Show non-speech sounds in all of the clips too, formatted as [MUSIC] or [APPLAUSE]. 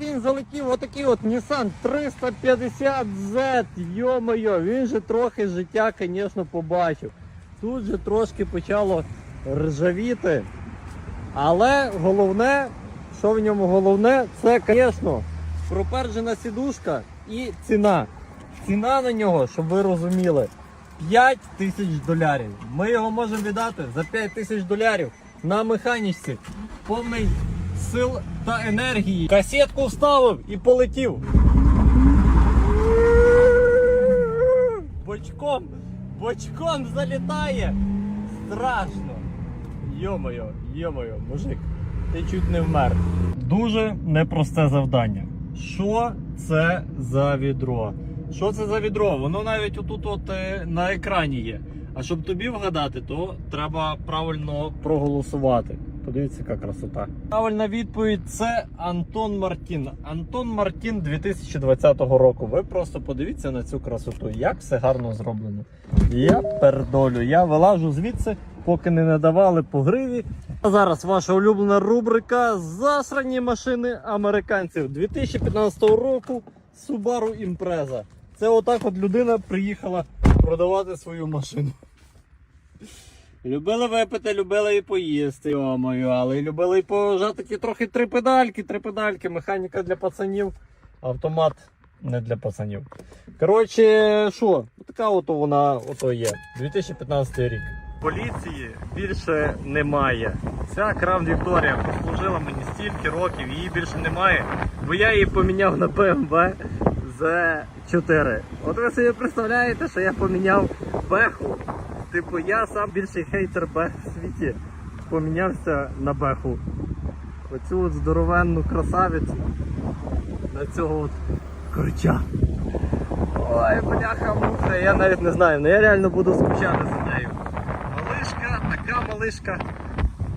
він залетів отакий от Nissan 350Z, йо-моє, він же трохи життя, звісно, побачив. Тут же трошки почало ржавіти. Але головне, що в ньому головне, це, звісно, пропержена сідушка і ціна. Ціна на нього, щоб ви розуміли, 5 тисяч долярів. Ми його можемо віддати за 5 тисяч долярів на механічці. Повний сил та енергії. Касетку вставив і полетів. Бочком, бочком залітає. Страшно. Йо-моє, йо-моє, мужик, ти чуть не вмер. Дуже непросте завдання. Що це за відро? Що це за відро? Воно навіть отут от е, на екрані є. А щоб тобі вгадати, то треба правильно проголосувати. Подивіться, яка красота. Правильна відповідь це Антон Мартін. Антон Мартін 2020 року. Ви просто подивіться на цю красоту, як все гарно зроблено. Я пердолю, я вилажу звідси, поки не надавали по гриві. А зараз ваша улюблена рубрика Засрані машини американців 2015 року Subaru Impreza. Це отак от людина приїхала продавати свою машину. Любили випити, любили і поїсти, йомою, але й любили і пожати трохи три педальки, три педальки, механіка для пацанів, автомат не для пацанів. Коротше, що, така ото вона ото є. 2015 рік. Поліції більше немає. Ця Crown Victoria послужила мені стільки років, її більше немає, бо я її поміняв на BMW Z4. От ви собі представляєте, що я поміняв беху. Типу, я сам більший хейтер бех в світі. Помінявся на беху. Оцю от здоровенну красавицю. На цього от корча. Ой, бляха муха, я навіть не знаю, але я реально буду скучати за нею. Малишка, така малишка.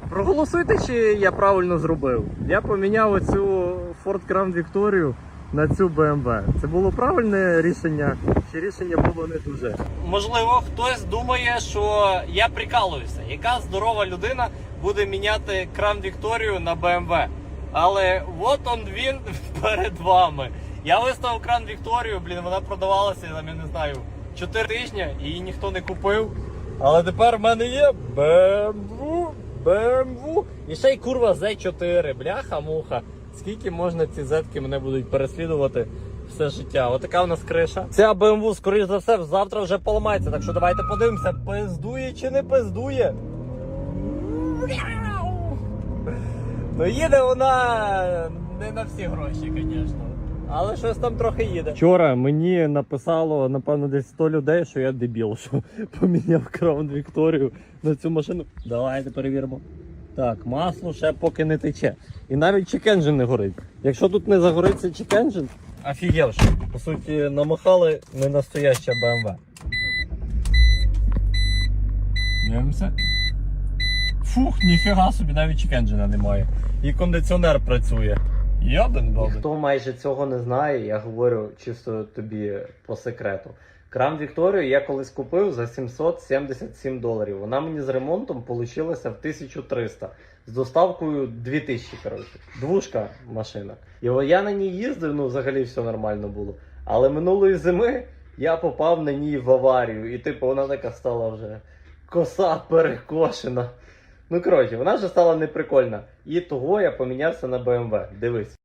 Проголосуйте, чи я правильно зробив. Я поміняв оцю Ford Crown Victoria на цю BMW. Це було правильне рішення, чи рішення було не дуже? Можливо, хтось думає, що я прикалуюся. Яка здорова людина буде міняти Crown Victoria на BMW? Але от он він [LAUGHS] перед вами. Я виставив кран Вікторію, блін, вона продавалася, там, я не знаю, 4 тижні, її ніхто не купив. Але тепер в мене є BMW, BMW. І ще й курва Z4, бляха-муха. Скільки можна ці зетки мене будуть переслідувати все життя? Отака у нас криша. Ця BMW, скоріш за все, завтра вже поламається. Так що давайте подивимося, пиздує чи не пиздує. Ну їде вона не на всі гроші, звісно. Але щось там трохи їде. Вчора мені написало, напевно, десь 100 людей, що я дебіл, що поміняв Crown Вікторію на цю машину. Давайте перевіримо. Так, масло ще поки не тече. І навіть чекенджин не горить. Якщо тут не загориться чекенджин, офігевши. По суті, намахали не настояща BMW. Дивимося. Фух, ніфіга собі, навіть чекенджина немає. І кондиціонер працює. Йобен бобен. Хто майже цього не знає, я говорю чисто тобі по секрету. Крам Вікторію я колись купив за 777 доларів. Вона мені з ремонтом получилася в 1300. З доставкою 2000, коротше. Двушка машина. І я на ній їздив, ну взагалі все нормально було. Але минулої зими я попав на ній в аварію. І типу вона така стала вже коса перекошена. Ну, коротше, вона вже стала неприкольна. І того я помінявся на BMW. Дивись.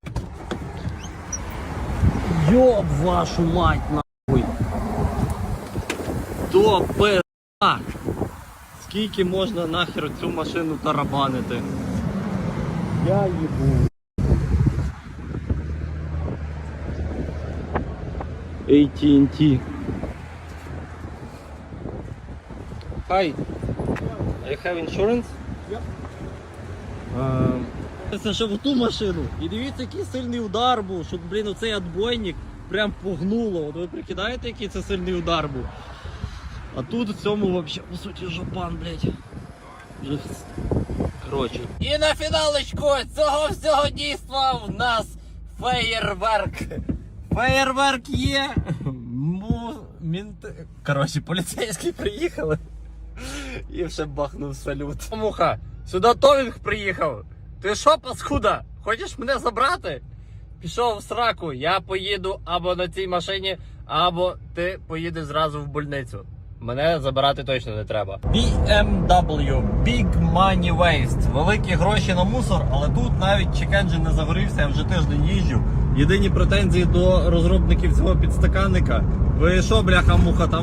Йоб вашу мать нахуй. Пизда. Скільки можна нахер цю машину тарабанити? Я їбу. AT&T. Hi. I have insurance? Ем, Це ще в ту машину. І дивіться, який сильний удар був, щоб, блін, оцей отбойник прям погнуло. От ви прикидаєте, який це сильний удар був? А тут в цьому вообще, по суті, жопан, блядь. Вже... І на фіналочку цього всього дійства в нас феєрверк. Феєрверк є. Му... Мінти... Коротше, поліцейські приїхали. І вже бахнув салют. Муха, сюди Товінг приїхав. Ти що, паскуда? Хочеш мене забрати? пішов в сраку, я поїду або на цій машині, або ти поїдеш зразу в больницю. Мене забирати точно не треба. BMW Big Money Waste. Великі гроші на мусор, але тут навіть чекенджин не загорівся, я вже тиждень їжджу. Єдині претензії до розробників цього підстаканника. Ви що, бляха муха, там